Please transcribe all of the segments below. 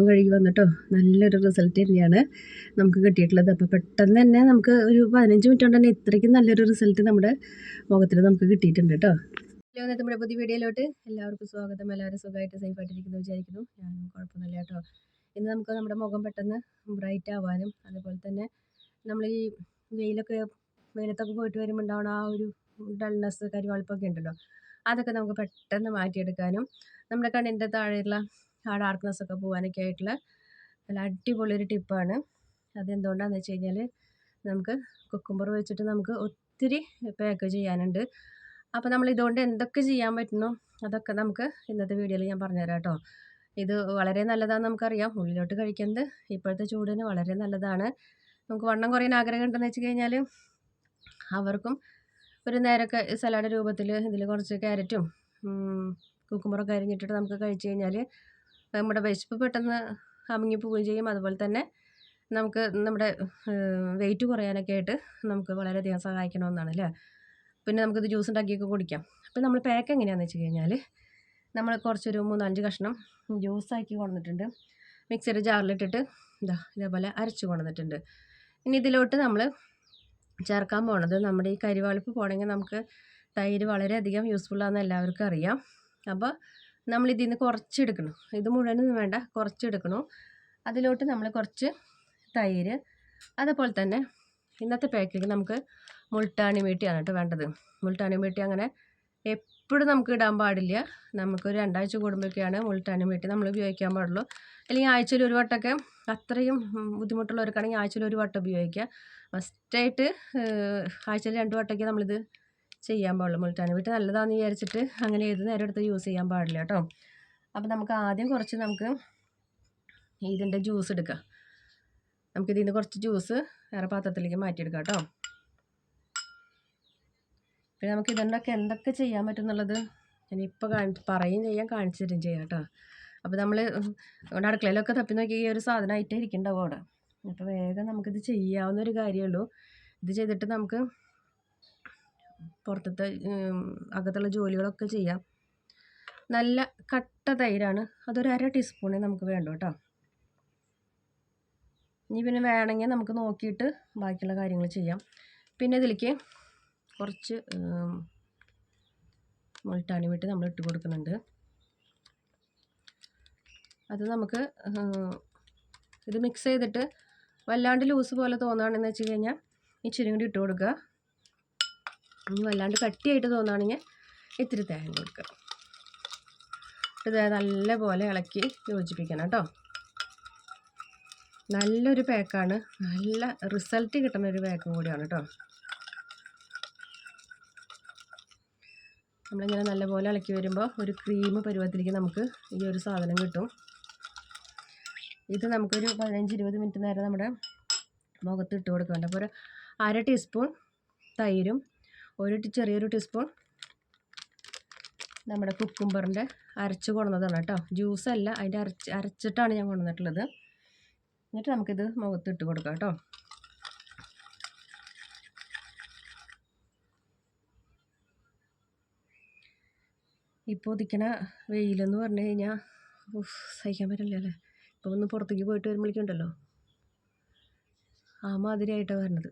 മുഖം കഴുകി വന്നിട്ടോ? നല്ലൊരു റിസൾട്ട് തന്നെയാണ് നമുക്ക് കിട്ടിയിട്ടുള്ളത്. അപ്പോൾ പെട്ടെന്ന് തന്നെ നമുക്ക് ഒരു പതിനഞ്ച് മിനിറ്റ് കൊണ്ട് തന്നെ ഇത്രയ്ക്കും നല്ലൊരു റിസൾട്ട് നമ്മുടെ മുഖത്തിൽ നമുക്ക് കിട്ടിയിട്ടുണ്ട് കേട്ടോ. ഹലോ നമ്മുടെ പുതിയ വീഡിയോയിലോട്ട് എല്ലാവർക്കും സ്വാഗതം. എല്ലാവരും സുഖമായിട്ട് സേഫായിട്ടിരിക്കുന്നു വിചാരിക്കുന്നു. ഞാനും കുഴപ്പമൊന്നുമില്ല കേട്ടോ. ഇന്ന് നമുക്ക് നമ്മുടെ മുഖം പെട്ടെന്ന് ബ്രൈറ്റ് ആവാനും അതുപോലെ തന്നെ നമ്മൾ ഈ വെയിലൊക്കെ വെയിലത്തൊക്കെ പോയിട്ട് വരുമ്പോൾ ഉണ്ടാവണം ആ ഒരു ഡൾനെസ് കരിവാളിപ്പൊക്കെ ഉണ്ടല്ലോ അതൊക്കെ നമുക്ക് പെട്ടെന്ന് മാറ്റിയെടുക്കാനും നമ്മുടെ കണ്ണിന്റെ താഴെയുള്ള ആ ഡാർക്ക്നെസ് ഒക്കെ പോകാനൊക്കെ ആയിട്ടുള്ള നല്ല അടിപൊളി ഒരു ടിപ്പാണ് അതെന്തുകൊണ്ടാണെന്ന് വെച്ച് കഴിഞ്ഞാൽ നമുക്ക് കുക്കുംബർ വെച്ചിട്ട് നമുക്ക് ഒത്തിരി പാക്ക് ചെയ്യാനുണ്ട്. അപ്പോൾ നമ്മൾ ഇതുകൊണ്ട് എന്തൊക്കെ ചെയ്യാൻ പറ്റുന്നു അതൊക്കെ നമുക്ക് ഇന്നത്തെ വീഡിയോയിൽ ഞാൻ പറഞ്ഞുതരാം കേട്ടോ. ഇത് വളരെ നല്ലതാണെന്ന് നമുക്കറിയാം. ഉള്ളിലോട്ട് കഴിക്കുന്നത് ഇപ്പോഴത്തെ ചൂടിന് വളരെ നല്ലതാണ്. നമുക്ക് വണ്ണം കുറയാൻ ആഗ്രഹം ഉണ്ടെന്ന് വെച്ച് കഴിഞ്ഞാൽ അവർക്കും ഒരു നേരമൊക്കെ സലാഡ് രൂപത്തിൽ ഇതിൽ കുറച്ച് ക്യാരറ്റും കുക്കുമ്പറൊക്കെ അരിഞ്ഞിട്ടിട്ട് നമുക്ക് കഴിച്ച് കഴിഞ്ഞാൽ നമ്മുടെ വിശപ്പ് പെട്ടെന്ന് അമിങ്ങി പോവുകയും ചെയ്യും. അതുപോലെ തന്നെ നമുക്ക് നമ്മുടെ വെയിറ്റ് കുറയാനൊക്കെ ആയിട്ട് നമുക്ക് വളരെയധികം സഹായിക്കണമെന്നാണ് അല്ലേ? പിന്നെ നമുക്കിത് ജ്യൂസ് ഉണ്ടാക്കിയൊക്കെ കുടിക്കാം. അപ്പോൾ നമ്മൾ പാക്ക് എങ്ങനെയാണെന്ന് വെച്ച് കഴിഞ്ഞാൽ നമ്മൾ കുറച്ചൊരു മൂന്നഞ്ച് കഷ്ണം ജ്യൂസാക്കി കൊണ്ടുവന്നിട്ടുണ്ട്. മിക്സിയുടെ ജാറിലിട്ടിട്ട് ഇതാ ഇതേപോലെ അരച്ച് കൊണ്ടുവന്നിട്ടുണ്ട്. ഇനി ഇതിലോട്ട് നമ്മൾ ചേർക്കാൻ പോണത് നമ്മുടെ ഈ കരിവാളിപ്പ് പോകണമെങ്കിൽ നമുക്ക് തൈര് വളരെയധികം യൂസ്ഫുള്ളാണെന്ന് എല്ലാവർക്കും അറിയാം. അപ്പോൾ നമ്മൾ ഇതിൽ നിന്ന് കുറച്ചെടുക്കണം. ഇത് മുഴുവനൊന്നും വേണ്ട കുറച്ചെടുക്കണം. അതിലോട്ട് നമ്മൾ കുറച്ച് തൈര് അതേപോലെ തന്നെ ഇന്നത്തെ പാക്കേജ് നമുക്ക് മുൾട്ടാണി മീട്ടിയാണ് കേട്ടോ വേണ്ടത്. മുൾട്ടാണി മീട്ടി അങ്ങനെ എപ്പോഴും നമുക്ക് ഇടാൻ പാടില്ല. നമുക്കൊരു രണ്ടാഴ്ച കൂടുമ്പോഴൊക്കെയാണ് മുൾട്ടാണി മീട്ടി നമ്മൾ ഉപയോഗിക്കാൻ പാടുള്ളൂ. അല്ലെങ്കിൽ ആഴ്ചയിൽ ഒരു വട്ടമൊക്കെ അത്രയും ബുദ്ധിമുട്ടുള്ളവർക്കാണെങ്കിൽ ആഴ്ചയിൽ ഒരു വട്ടം ഉപയോഗിക്കുക. മസ്റ്റായിട്ട് ആഴ്ചയിൽ രണ്ട് വട്ടമൊക്കെ നമ്മളിത് ചെയ്യാൻ പാടുള്ളൂ. മുൾട്ടാൻ വിട്ട് നല്ലതാണെന്ന് വിചാരിച്ചിട്ട് അങ്ങനെ ഏത് നേരം എടുത്ത് യൂസ് ചെയ്യാൻ പാടില്ല കേട്ടോ. അപ്പോൾ നമുക്ക് ആദ്യം കുറച്ച് നമുക്ക് ഇതിന്റെ ജ്യൂസ് എടുക്കാം. നമുക്കിതിൽ നിന്ന് കുറച്ച് ജ്യൂസ് വേറെ പാത്രത്തിലേക്ക് മാറ്റിയെടുക്കാം കേട്ടോ. പിന്നെ നമുക്ക് ഇതുകൊണ്ടൊക്കെ എന്തൊക്കെ ചെയ്യാൻ പറ്റും എന്നുള്ളത് ഞാനിപ്പോൾ കാണി പറയുകയും ചെയ്യാം കാണിച്ചു തരും ചെയ്യാം കേട്ടോ. അപ്പോൾ നമ്മൾ നമ്മുടെ അടുക്കളയിലൊക്കെ തപ്പി നോക്കി ഈ ഒരു സാധനമായിട്ടേ ഇരിക്കണ്ടാവും അവിടെ. അപ്പോൾ വേഗം നമുക്കിത് ചെയ്യാവുന്ന ഒരു കാര്യമുള്ളൂ ഇത് ചെയ്തിട്ട് നമുക്ക് പുറത്തത്തെ അകത്തുള്ള ജോലികളൊക്കെ ചെയ്യാം. നല്ല കട്ട തൈരാണ്. അതൊരു അര ടീസ്പൂണേ നമുക്ക് വേണ്ടു കേട്ടോ. ഇനി പിന്നെ വേണമെങ്കിൽ നമുക്ക് നോക്കിയിട്ട് ബാക്കിയുള്ള കാര്യങ്ങൾ ചെയ്യാം. പിന്നെ ഇതിലേക്ക് കുറച്ച് മുൾട്ടാണി വിട്ട് നമ്മൾ ഇട്ട് കൊടുക്കുന്നുണ്ട്. അത് നമുക്ക് ഇത് മിക്സ് ചെയ്തിട്ട് വല്ലാണ്ട് ലൂസ് പോലെ തോന്നുകയാണെന്ന് വെച്ച് കഴിഞ്ഞാൽ ഇച്ചിരി കൂടി ഇട്ട് കൊടുക്കുക. വല്ലാണ്ട് കട്ടിയായിട്ട് തോന്നുകയാണെങ്കിൽ ഇത്തിരി തേങ്ങ കൊടുക്കുക. ഇത് നല്ല പോലെ ഇളക്കി യോജിപ്പിക്കണം കേട്ടോ. നല്ലൊരു പാക്കാണ്. നല്ല റിസൾട്ട് കിട്ടുന്ന ഒരു പാക്കും കൂടിയാണ് കേട്ടോ. നമ്മളിങ്ങനെ നല്ലപോലെ ഇളക്കി വരുമ്പോൾ ഒരു ക്രീം പരുവത്തിലേക്ക് നമുക്ക് ഈ ഒരു സാധനം കിട്ടും. ഇത് നമുക്കൊരു പതിനഞ്ച് ഇരുപത് മിനിറ്റ് നേരം നമ്മുടെ മുഖത്ത് ഇട്ട് കൊടുക്കുന്നുണ്ട് അപ്പോൾ ഒരു അര ടീസ്പൂൺ തൈരും ഒരു ചെറിയൊരു ടീസ്പൂൺ നമ്മുടെ കുക്കുംബറിന്റെ അരച്ച് കൊണ്ടുവന്നതാണ് കേട്ടോ. ജ്യൂസല്ല അതിന്റെ അരച്ച് അരച്ചിട്ടാണ് ഞാൻ കൊണ്ടുവന്നിട്ടുള്ളത്. എന്നിട്ട് നമുക്കിത് മുഖത്ത് ഇട്ട് കൊടുക്കാം കേട്ടോ. ഇപ്പോൾ ഉദിക്കണ വെയിലെന്ന് പറഞ്ഞു കഴിഞ്ഞാൽ സഹിക്കാൻ പറ്റില്ല അല്ലേ? ഇപ്പോൾ ഒന്ന് പുറത്തേക്ക് പോയിട്ട് വരുമ്പോഴേക്കുണ്ടല്ലോ ആ മാതിരിയായിട്ടാണ് വരുന്നത്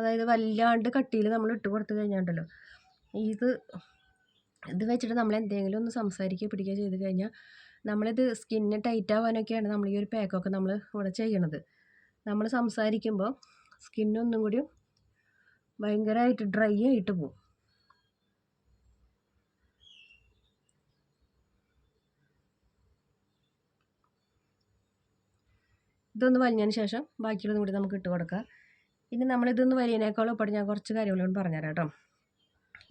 അതായത് വല്ലാണ്ട് കട്ടിയിൽ നമ്മൾ ഇട്ട് കൊടുത്തു കഴിഞ്ഞാണ്ടല്ലോ. ഇത് ഇത് വെച്ചിട്ട് നമ്മൾ എന്തെങ്കിലും ഒന്ന് സംസാരിക്കുക പിടിക്കുക ചെയ്ത് കഴിഞ്ഞാൽ നമ്മളിത് സ്കിന്ന് ടൈറ്റ് ആവാനൊക്കെയാണ് നമ്മൾ ഈ ഒരു പാക്കൊക്കെ നമ്മൾ ഇവിടെ ചെയ്യണത്. നമ്മൾ സംസാരിക്കുമ്പോൾ സ്കിന്നൊന്നും കൂടി ഭയങ്കരമായിട്ട് ഡ്രൈ ആയിട്ട് പോകും ഇതൊന്ന് വലിഞ്ഞതിന് ശേഷം ബാക്കിയുള്ളതും കൂടി നമുക്ക് ഇട്ട് കൊടുക്കാം. ഇനി നമ്മളിതൊന്ന് വലിയതിനേക്കാളും ഇപ്പോൾ ഞാൻ കുറച്ച് കാര്യങ്ങളോട് പറഞ്ഞുതരാം കേട്ടോ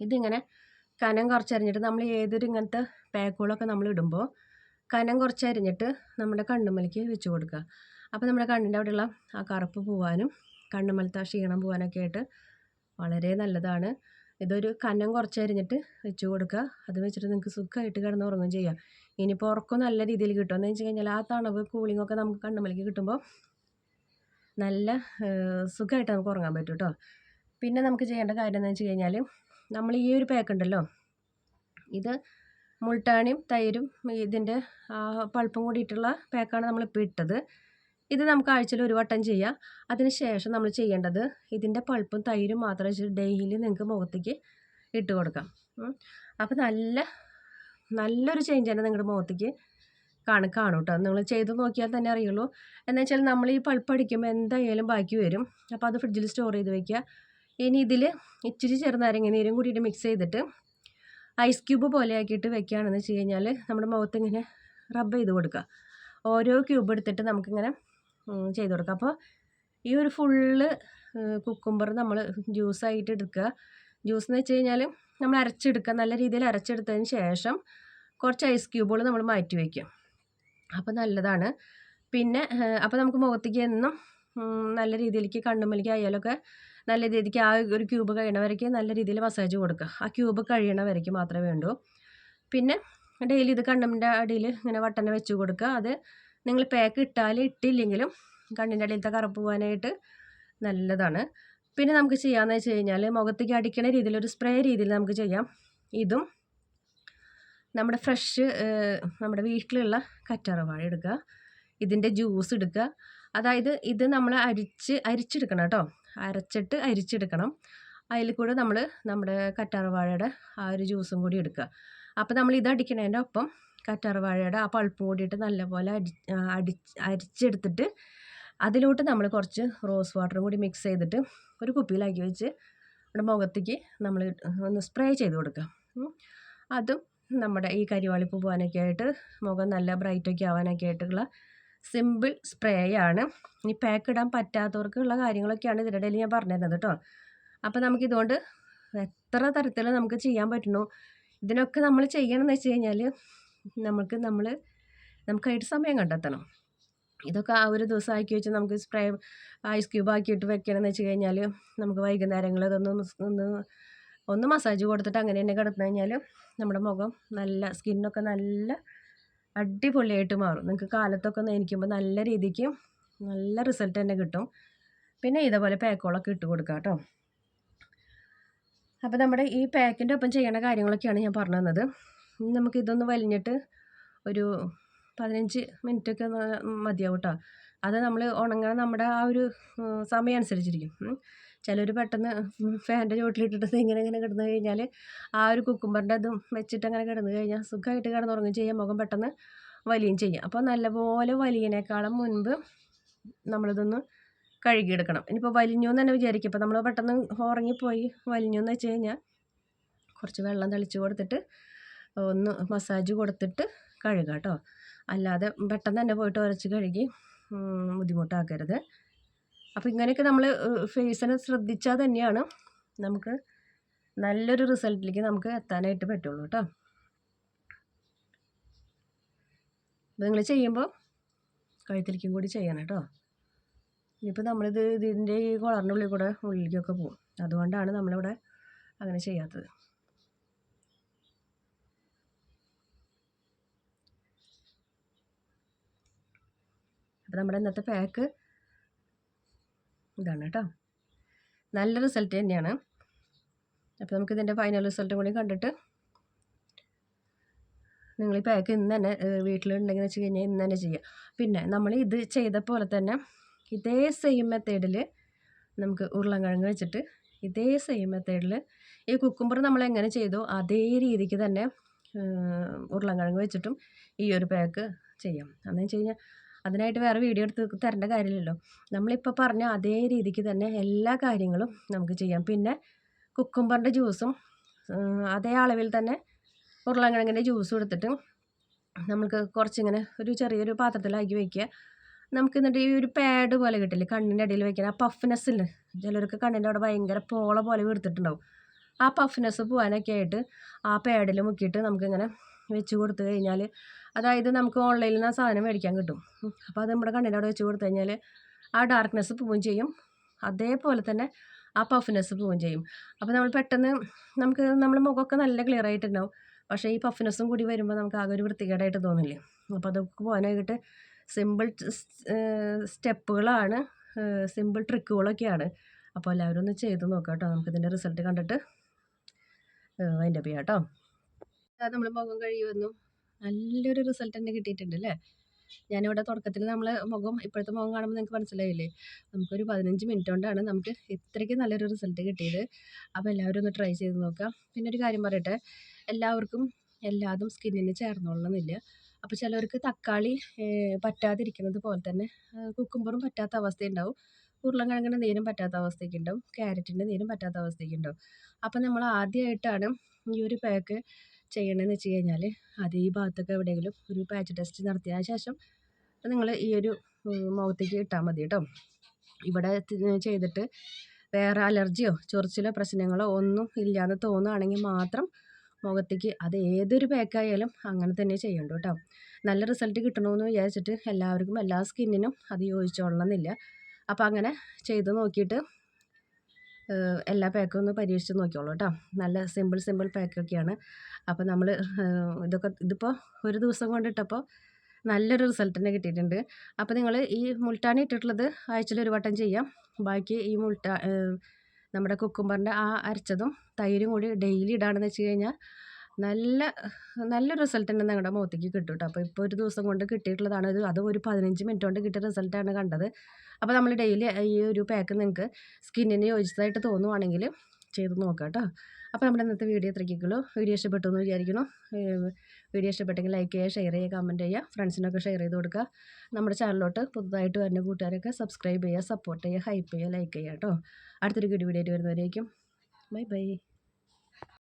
ഇതിങ്ങനെ കനം കുറച്ചരിഞ്ഞിട്ട് നമ്മൾ ഏതൊരു ഇങ്ങനത്തെ പാക്കുകളൊക്കെ നമ്മൾ ഇടുമ്പോൾ കനം കുറച്ച് അരിഞ്ഞിട്ട് നമ്മുടെ കണ്ണുമലയ്ക്ക് വെച്ച് കൊടുക്കുക. അപ്പോൾ നമ്മുടെ കണ്ണിന്റെ അവിടെയുള്ള ആ കറുപ്പ് പോവാനും കണ്ണുമലത്ത് ആ ക്ഷീണം പോകാനൊക്കെ ആയിട്ട് വളരെ നല്ലതാണ്. ഇതൊരു കനം കുറച്ച് അരിഞ്ഞിട്ട് വെച്ച് കൊടുക്കുക. അത് വെച്ചിട്ട് നിങ്ങൾക്ക് സുഖമായിട്ട് കിടന്ന് ഉറങ്ങുകയും ചെയ്യാം. ഇനിയിപ്പോൾ ഉറക്കം നല്ല രീതിയിൽ കിട്ടും എന്ന് വെച്ച് കഴിഞ്ഞാൽ ആ തണവ് കൂളിങ്ങൊക്കെ നമുക്ക് കണ്ണുമലയ്ക്ക് കിട്ടുമ്പോൾ നല്ല സുഖമായിട്ട് നമുക്ക് ഉറങ്ങാൻ പറ്റും കേട്ടോ പിന്നെ നമുക്ക് ചെയ്യേണ്ട കാര്യം എന്ന് വെച്ച് കഴിഞ്ഞാൽ നമ്മൾ ഈ ഒരു പാക്ക് ഉണ്ടല്ലോ ഇത് മുൾട്ടാണിയും തൈരും ഇതിന്റെ പൾപ്പും കൂടിയിട്ടുള്ള പാക്കാണ് നമ്മളിപ്പോൾ ഇട്ടത്. ഇത് നമുക്ക് ആഴ്ചയിൽ ഒരു വട്ടം ചെയ്യാം. അതിന് ശേഷം നമ്മൾ ചെയ്യേണ്ടത് ഇതിന്റെ പൾപ്പും തൈരും മാത്രം വെച്ചിട്ട് ഡെയിലി നിങ്ങൾക്ക് മുഖത്തേക്ക് ഇട്ട് കൊടുക്കാം. അപ്പോൾ നല്ല നല്ലൊരു ചേഞ്ച് തന്നെ നിങ്ങളുടെ മുഖത്തേക്ക് കാണു കാണും കേട്ടോ നിങ്ങൾ ചെയ്ത് നോക്കിയാൽ തന്നെ അറിയുള്ളൂ. എന്ന് വെച്ചാൽ നമ്മൾ ഈ പൾപ്പ് അടിക്കുമ്പോൾ എന്തായാലും ബാക്കി വരും. അപ്പോൾ അത് ഫ്രിഡ്ജിൽ സ്റ്റോർ ചെയ്ത് വയ്ക്കുക ഇനി ഇതിൽ ഇച്ചിരി ചെറുനാരങ്ങ നീരും കൂടിയിട്ട് മിക്സ് ചെയ്തിട്ട് ഐസ് ക്യൂബ് പോലെ ആക്കിയിട്ട് വെക്കുകയാണെന്ന് വെച്ച് കഴിഞ്ഞാൽ നമ്മുടെ മുഖത്ത് ഇങ്ങനെ റബ്ബ് ചെയ്ത് കൊടുക്കുക. ഓരോ ക്യൂബ് എടുത്തിട്ട് നമുക്കിങ്ങനെ ചെയ്ത് കൊടുക്കുക. അപ്പോൾ ഈ ഒരു ഫുള്ള് കുക്കുംബർ നമ്മൾ ജ്യൂസായിട്ട് എടുക്കുക. ജ്യൂസ് എന്ന് വെച്ച് കഴിഞ്ഞാൽ നമ്മൾ അരച്ചെടുക്കുക. നല്ല രീതിയിൽ അരച്ചെടുത്തതിന് ശേഷം കുറച്ച് ഐസ് ക്യൂബുകൾ നമ്മൾ മാറ്റി വയ്ക്കും അപ്പോൾ നല്ലതാണ്. പിന്നെ അപ്പോൾ നമുക്ക് മുഖത്തേക്ക് എന്നും നല്ല രീതിയിലേക്ക് കണ്ണുമ്മലിക്ക് ആയാലൊക്കെ നല്ല രീതിക്ക് ആ ഒരു ക്യൂബ് കഴിയണ വരയ്ക്ക് നല്ല രീതിയിൽ മസാജ് കൊടുക്കുക. ആ ക്യൂബ് കഴിയണ വരയ്ക്ക് മാത്രമേ വേണ്ടൂ. പിന്നെ ഡെയിലി ഇത് കണ്ണിന്റെ അടിയിൽ ഇങ്ങനെ വട്ടന വെച്ച് കൊടുക്കുക. അത് നിങ്ങൾ പാക്ക് ഇട്ടാൽ ഇട്ടില്ലെങ്കിലും കണ്ണിന്റെ അടിയിലത്തെ കറുപ്പ് പോകാനായിട്ട് നല്ലതാണ്. പിന്നെ നമുക്ക് ചെയ്യാമെന്ന് വെച്ച് കഴിഞ്ഞാൽ മുഖത്തേക്ക് അടിക്കണ രീതിയിൽ ഒരു സ്പ്രേ രീതിയിൽ നമുക്ക് ചെയ്യാം. ഇതും നമ്മുടെ ഫ്രഷ് നമ്മുടെ വീട്ടിലുള്ള കറ്റാർവാഴ എടുക്കുക ഇതിന്റെ ജ്യൂസ് എടുക്കുക അതായത് ഇത് നമ്മൾ അരിച്ച് അരിച്ചെടുക്കണം കേട്ടോ. അരച്ചിട്ട് അരിച്ചെടുക്കണം. അതിൽ കൂടെ നമ്മൾ നമ്മുടെ കറ്റാർവാഴയുടെ ആ ഒരു ജ്യൂസും കൂടി എടുക്കുക. അപ്പോൾ നമ്മൾ ഇത് അടിക്കണതിന്റെ ഒപ്പം കറ്റാർവാഴയുടെ ആ പൾപ്പ് കൂടിയിട്ട് നല്ലപോലെ അടി അടി അരിച്ചെടുത്തിട്ട് അതിലോട്ട് നമ്മൾ കുറച്ച് റോസ് വാട്ടറും കൂടി മിക്സ് ചെയ്തിട്ട് ഒരു കുപ്പിയിലാക്കി വെച്ച് നമ്മുടെ മുഖത്തേക്ക് നമ്മൾ ഒന്ന് സ്പ്രേ ചെയ്ത് കൊടുക്കുക. അതും നമ്മുടെ ഈ കരിവാളിപ്പ് പോകാനൊക്കെ ആയിട്ട് മുഖം നല്ല ബ്രൈറ്റൊക്കെ ആവാനൊക്കെ ആയിട്ടുള്ള സിമ്പിൾ സ്പ്രേ ആണ്. ഈ പാക്ക് ഇടാൻ പറ്റാത്തവർക്കുള്ള കാര്യങ്ങളൊക്കെയാണ് ഇതിന്റെ ഇടയിൽ ഞാൻ പറഞ്ഞിരുന്നത് കേട്ടോ. അപ്പോൾ നമുക്കിതുകൊണ്ട് എത്ര തരത്തിൽ നമുക്ക് ചെയ്യാൻ പറ്റണോ ഇതിനൊക്കെ നമ്മൾ ചെയ്യണമെന്ന് വെച്ച് കഴിഞ്ഞാൽ നമുക്ക് നമ്മൾ നമുക്കായിട്ട് സമയം കണ്ടെത്തണം. ഇതൊക്കെ ആ ഒരു ദിവസം ആക്കി വെച്ച് നമുക്ക് സ്പ്രേ ഐസ് ക്യൂബ് ആക്കിയിട്ട് വെക്കണമെന്ന് വെച്ച് കഴിഞ്ഞാൽ നമുക്ക് വൈകുന്നേരങ്ങളിൽ ഒന്ന് ഒന്ന് മസാജ് കൊടുത്തിട്ട് അങ്ങനെ തന്നെ കിടന്നു കഴിഞ്ഞാൽ നമ്മുടെ മുഖം നല്ല സ്കിന്നൊക്കെ നല്ല അടിപൊളിയായിട്ട് മാറും. നിങ്ങൾക്ക് കാലത്തൊക്കെ നയിക്കുമ്പോൾ നല്ല രീതിക്ക് നല്ല റിസൾട്ട് തന്നെ കിട്ടും. പിന്നെ ഇതേപോലെ പാക്കുകളൊക്കെ ഇട്ട് കൊടുക്കുക കേട്ടോ അപ്പോൾ നമ്മുടെ ഈ പാക്കിന്റെ ഒപ്പം ചെയ്യണ കാര്യങ്ങളൊക്കെയാണ് ഞാൻ പറഞ്ഞു തന്നത്. നമുക്ക് ഇതൊന്ന് വലിഞ്ഞിട്ട് ഒരു പതിനഞ്ച് മിനിറ്റൊക്കെ മതിയാവും കേട്ടോ അത് നമ്മൾ ഉണങ്ങാൻ നമ്മുടെ ആ ഒരു സമയം അനുസരിച്ചിരിക്കും. ചിലർ പെട്ടെന്ന് ഫാന്റെ ചുവട്ടിലിട്ടിട്ട് ഇങ്ങനെ ഇങ്ങനെ കിടന്നു കഴിഞ്ഞാൽ ആ ഒരു കുക്കുമ്പറിന്റെ ഇതും വെച്ചിട്ട് അങ്ങനെ കിടന്നു കഴിഞ്ഞാൽ സുഖമായിട്ട് കിടന്നുറങ്ങുകയും ചെയ്യാം. മുഖം പെട്ടെന്ന് വലിയും ചെയ്യാം. അപ്പോൾ നല്ലപോലെ വലിയനേക്കാളും മുൻപ് നമ്മളിതൊന്ന് കഴുകിയെടുക്കണം. ഇനിയിപ്പോൾ വലിഞ്ഞു എന്ന് തന്നെ വിചാരിക്കും. ഇപ്പോൾ നമ്മൾ പെട്ടെന്ന് ഉറങ്ങിപ്പോയി വലിഞ്ഞു എന്ന് വെച്ച് കഴിഞ്ഞാൽ കുറച്ച് വെള്ളം തളിച്ച് കൊടുത്തിട്ട് ഒന്ന് മസാജ് കൊടുത്തിട്ട് കഴുകാം കേട്ടോ അല്ലാതെ പെട്ടെന്ന് തന്നെ പോയിട്ട് ഉരച്ച് കഴുകി ബുദ്ധിമുട്ടാക്കരുത്. അപ്പോൾ ഇങ്ങനെയൊക്കെ നമ്മൾ ഫേസിനെ ശ്രദ്ധിച്ചാൽ തന്നെയാണ് നമുക്ക് നല്ലൊരു റിസൾട്ടിലേക്ക് നമുക്ക് എത്താനായിട്ട് പറ്റുള്ളൂ കേട്ടോ നിങ്ങൾ ചെയ്യുമ്പോൾ കഴുത്തിലേക്കും കൂടി ചെയ്യണം കേട്ടോ ഇനിയിപ്പോൾ നമ്മളിത് ഇതിന്റെ ഈ കുളറിന്റെ ഉള്ളിൽ കൂടെ ഉള്ളിലേക്കൊക്കെ പോകും അതുകൊണ്ടാണ് നമ്മളിവിടെ അങ്ങനെ ചെയ്യാത്തത്. അപ്പോൾ നമ്മുടെ ഇന്നത്തെ പാക്ക് ഇതാണ് കേട്ടോ. നല്ല റിസൾട്ട് തന്നെയാണ്. അപ്പോൾ നമുക്ക് ഇതിന്റെ ഫൈനൽ റിസൾട്ടും കൂടി കണ്ടിട്ട് നിങ്ങൾ ഈ പാക്ക് ഇന്ന് തന്നെ വീട്ടിലുണ്ടെങ്കിൽ വെച്ച് കഴിഞ്ഞാൽ ഇന്ന് തന്നെ ചെയ്യുക. പിന്നെ നമ്മൾ ഇത് ചെയ്ത പോലെ തന്നെ ഇതേ സെയിം മെത്തേഡിൽ നമുക്ക് ഉരുളൻകിഴങ്ങ് വെച്ചിട്ട് ഇതേ സെയിം മെത്തേഡിൽ ഈ കുക്കുംബർ നമ്മൾ എങ്ങനെ ചെയ്തോ അതേ രീതിക്ക് തന്നെ ഉരുളൻകിഴങ്ങ് വെച്ചിട്ടും ഈ ഒരു പാക്ക് ചെയ്യാം. അതെന്ന് വെച്ച് കഴിഞ്ഞാൽ അതിനായിട്ട് വേറെ വീഡിയോ എടുത്ത് തരേണ്ട കാര്യമില്ലല്ലോ. നമ്മളിപ്പോൾ പറഞ്ഞ അതേ രീതിക്ക് തന്നെ എല്ലാ കാര്യങ്ങളും നമുക്ക് ചെയ്യാം. പിന്നെ കുക്കുംബറിന്റെ ജ്യൂസും അതേ അളവിൽ തന്നെ ഉരുളങ്കിഴങ്ങിന്റെ ജ്യൂസ് എടുത്തിട്ട് നമുക്ക് കുറച്ചിങ്ങനെ ഒരു ചെറിയൊരു പാത്രത്തിലാക്കി വയ്ക്കുക നമുക്ക് എന്നിട്ട് ഈ ഒരു പാഡ് പോലെ കിട്ടില്ലേ കണ്ണിന്റെ അടിയിൽ വയ്ക്കുന്ന ആ പഫ്നെസ് ഇല്ലേ? ചിലർക്ക് കണ്ണിന്റെ അവിടെ ഭയങ്കര പോള പോലെ വീർത്തിട്ടുണ്ടാവും. ആ പഫ്നെസ് പോകാനൊക്കെ ആയിട്ട് ആ പാഡിൽ മുക്കിയിട്ട് നമുക്കിങ്ങനെ വെച്ച് കൊടുത്തു കഴിഞ്ഞാൽ അതായത് നമുക്ക് ഓൺലൈനിൽ നിന്ന് ആ സാധനം മേടിക്കാൻ കിട്ടും. അപ്പോൾ അത് നമ്മുടെ കണ്ണിന്റെ അവിടെ വെച്ച് കൊടുത്തു കഴിഞ്ഞാൽ ആ ഡാർക്ക്നെസ് പോവുകയും ചെയ്യും. അതേപോലെ തന്നെ ആ പഫ്നെസ് പോവുകയും ചെയ്യും. അപ്പോൾ നമ്മൾ പെട്ടെന്ന് നമുക്ക് നമ്മുടെ മുഖമൊക്കെ നല്ല ക്ലിയർ ആയിട്ടുണ്ടാവും. പക്ഷേ ഈ പഫ്നെസ്സും കൂടി വരുമ്പോൾ നമുക്ക് ആകെ ഒരു വൃത്തികേടായിട്ട് തോന്നില്ലേ? അപ്പോൾ അതൊക്കെ പോകാനായിട്ട് സിമ്പിൾ സ്റ്റെപ്പുകളാണ് സിമ്പിൾ ട്രിക്കുകളൊക്കെയാണ് അപ്പോൾ എല്ലാവരും ഒന്ന് ചെയ്ത് നോക്കാം കേട്ടോ നമുക്കിതിന്റെ റിസൾട്ട് കണ്ടിട്ട് അതിന്റെ ചെയ്യാം കേട്ടോ നമ്മൾ മുഖം കഴിയുമെന്നു വന്നു. നല്ലൊരു റിസൾട്ട് തന്നെ കിട്ടിയിട്ടുണ്ട് അല്ലേ ഞാനിവിടെ തുടക്കത്തിൽ നമ്മൾ മുഖം ഇപ്പോഴത്തെ മുഖം കാണുമ്പോൾ നിങ്ങൾക്ക് മനസ്സിലായില്ലേ? നമുക്കൊരു പതിനഞ്ച് മിനിറ്റ് കൊണ്ടാണ് നമുക്ക് ഇത്രയ്ക്ക് നല്ലൊരു റിസൾട്ട് കിട്ടിയത്. അപ്പോൾ എല്ലാവരും ഒന്ന് ട്രൈ ചെയ്ത് നോക്കാം. പിന്നെ ഒരു കാര്യം പറയട്ടെ. എല്ലാവർക്കും എല്ലാതും സ്കിന്നിന് ചേർന്നോളണമെന്നില്ല അപ്പോൾ ചിലവർക്ക് തക്കാളി പറ്റാതിരിക്കുന്നത് പോലെ തന്നെ കുക്കുംബറും പറ്റാത്ത അവസ്ഥയുണ്ടാവും. ഉരുളൻകിഴങ്ങിന്റെ നീരും പറ്റാത്ത അവസ്ഥയൊക്കെ ഉണ്ടാവും ക്യാരറ്റിന്റെ നീരും പറ്റാത്ത അവസ്ഥയൊക്കെ ഉണ്ടാവും അപ്പോൾ നമ്മൾ ആദ്യമായിട്ടാണ് ഈ ഒരു പാക്ക് ചെയ്യണമെന്ന് വെച്ച് കഴിഞ്ഞാൽ അത് ഈ ഭാഗത്തൊക്കെ എവിടെയെങ്കിലും ഒരു പാച്ച് ടെസ്റ്റ് നടത്തിയ ശേഷം നിങ്ങൾ ഈ ഒരു മുഖത്തേക്ക് ഇട്ടാൽ മതി കേട്ടോ. ഇവിടെ ചെയ്തിട്ട് വേറെ അലർജിയോ ചൊറിച്ചിലോ പ്രശ്നങ്ങളോ ഒന്നും ഇല്ലയെന്ന് തോന്നുകയാണെങ്കിൽ മാത്രം മുഖത്തേക്ക് അത് ഏതൊരു പാക്കായാലും അങ്ങനെ തന്നെ ചെയ്യണ്ടു കേട്ടോ. നല്ല റിസൾട്ട് കിട്ടണമെന്ന് വിചാരിച്ചിട്ട് എല്ലാവർക്കും എല്ലാ സ്കിന്നിനും അത് യോജിച്ചോളണമെന്നില്ല. അപ്പോൾ അങ്ങനെ ചെയ്ത് നോക്കിയിട്ട് എല്ലാ പാക്കും ഒന്ന് പരീക്ഷിച്ച് നോക്കിയോളൂ കേട്ടോ നല്ല സിമ്പിൾ സിമ്പിൾ പാക്കൊക്കെയാണ് അപ്പോൾ നമ്മൾ ഇതൊക്കെ ഇതിപ്പോൾ ഒരു ദിവസം കൊണ്ടിട്ടപ്പോൾ നല്ലൊരു റിസൾട്ട് തന്നെ കിട്ടിയിട്ടുണ്ട്. അപ്പോൾ നിങ്ങൾ ഈ മുൾട്ടാണി ഇട്ടിട്ടുള്ളത് ആഴ്ചയിൽ ഒരു വട്ടം ചെയ്യാം. ബാക്കി ഈ മുൾട്ട നമ്മുടെ കുക്കുംബറിന്റെ ആ അരച്ചതും തൈരും കൂടി ഡെയിലി ഇടാണെന്ന് വെച്ച് കഴിഞ്ഞാൽ നല്ല നല്ല റിസൾട്ട് തന്നെ ഞങ്ങളുടെ മുഖത്തേക്ക് കിട്ടും കേട്ടോ അപ്പോൾ ഇപ്പോൾ ഒരു ദിവസം കൊണ്ട് കിട്ടിയിട്ടുള്ളതാണ് ഇത്. അതും ഒരു പതിനഞ്ച് മിനിറ്റ് കൊണ്ട് കിട്ടിയ റിസൾട്ടാണ് കണ്ടത്. അപ്പോൾ നമ്മൾ ഡെയിലി ഈ ഒരു പാക്ക് നിങ്ങൾക്ക് സ്കിന്നിന് യോജിച്ചതായിട്ട് തോന്നുവാണെങ്കിൽ ചെയ്ത് നോക്കാം കേട്ടോ അപ്പോൾ നമ്മുടെ ഇന്നത്തെ വീഡിയോ എത്രയ്ക്കുള്ളൂ വീഡിയോ ഇഷ്ടപ്പെട്ടു എന്ന് വിചാരിക്കുന്നു. വീഡിയോ ഇഷ്ടപ്പെട്ടെങ്കിൽ ലൈക്ക് ചെയ്യുക ഷെയർ ചെയ്യുക കമന്റ് ചെയ്യുക ഫ്രണ്ട്സിനൊക്കെ ഷെയർ ചെയ്ത് കൊടുക്കുക. നമ്മുടെ ചാനലിലോട്ട് പുതുതായിട്ട് വരുന്ന കൂട്ടുകാരൊക്കെ സബ്സ്ക്രൈബ് ചെയ്യുക സപ്പോർട്ട് ചെയ്യുക ഹൈപ്പ് ചെയ്യുക ലൈക്ക് ചെയ്യുക കേട്ടോ അടുത്തൊരു വീഡിയോ വീഡിയോ വരുന്നവരേക്കും. Bye bye